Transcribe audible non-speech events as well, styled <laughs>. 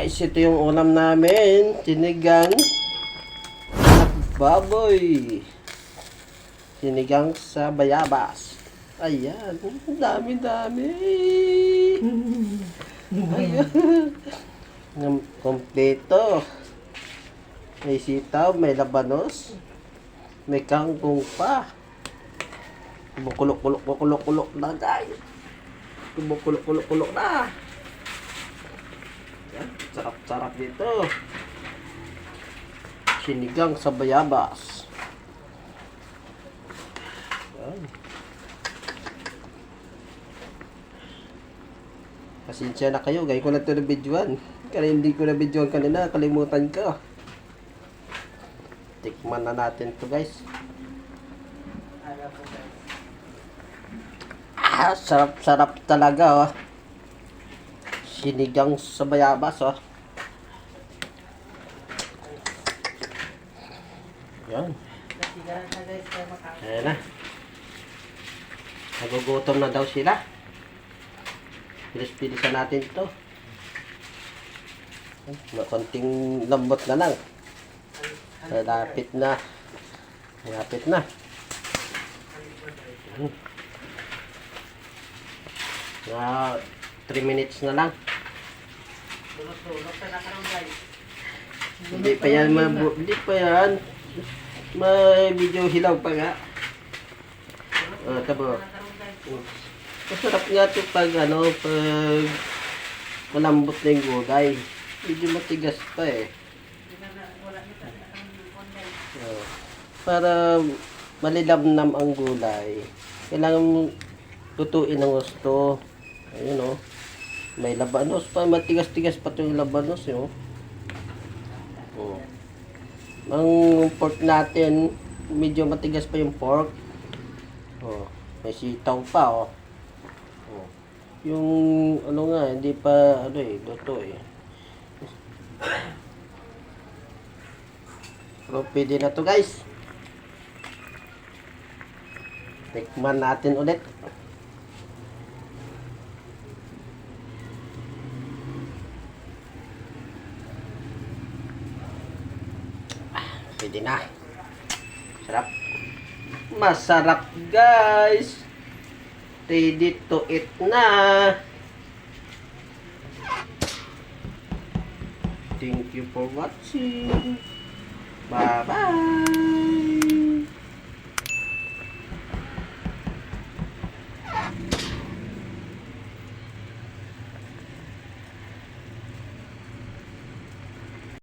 guys, ito yung ulam namin. Sinigang at baboy. Sinigang sa bayabas. Ayan, dami-dami. <laughs> Ayan. Kompleto. May sitaw, may labanos, may kangkong pa. Kumukulok-kulok, kulok-kulok na guys. Kumukulok-kulok-kulok na. Sarap-sarap dito. Sinigang sa bayabas. Pasensya na kayo, gaya ko na ito na videoan. Kaya hindi ko na videoan kanina, kalimutan ko. Tikman na natin to guys. Ah, sarap-sarap talaga oh. Sinigang sa bayabas oh. Yan. Ayan na. Nagugutom na daw sila. Pilis-pilisan natin to. May konting lambot na lang. Malapit na. Malapit na. Na 3 minutes na lang. Hindi pa yan mabu hindi pa yan. May video hilaw pa nga. Ah, tabo. Masarap nga ito pag ano, pag malambot na yung gulay. Medyo matigas pa eh. Oh. Para malilamnam ang gulay, kailangan lutuin ng gusto. Ayun oh. May labanos pa, matigas-tigas pa ito yung labanos yun. Oh. Ang pork natin, medyo matigas pa yung pork. Oh. May sitaw pa oh. oh. Yung ano nga, hindi pa ano eh, luto eh. Pero <coughs> pwede na to guys. Tikman natin ulit. Pwede na. Sarap. Masarap guys. Ready to eat na. Thank you for watching. Bye-bye.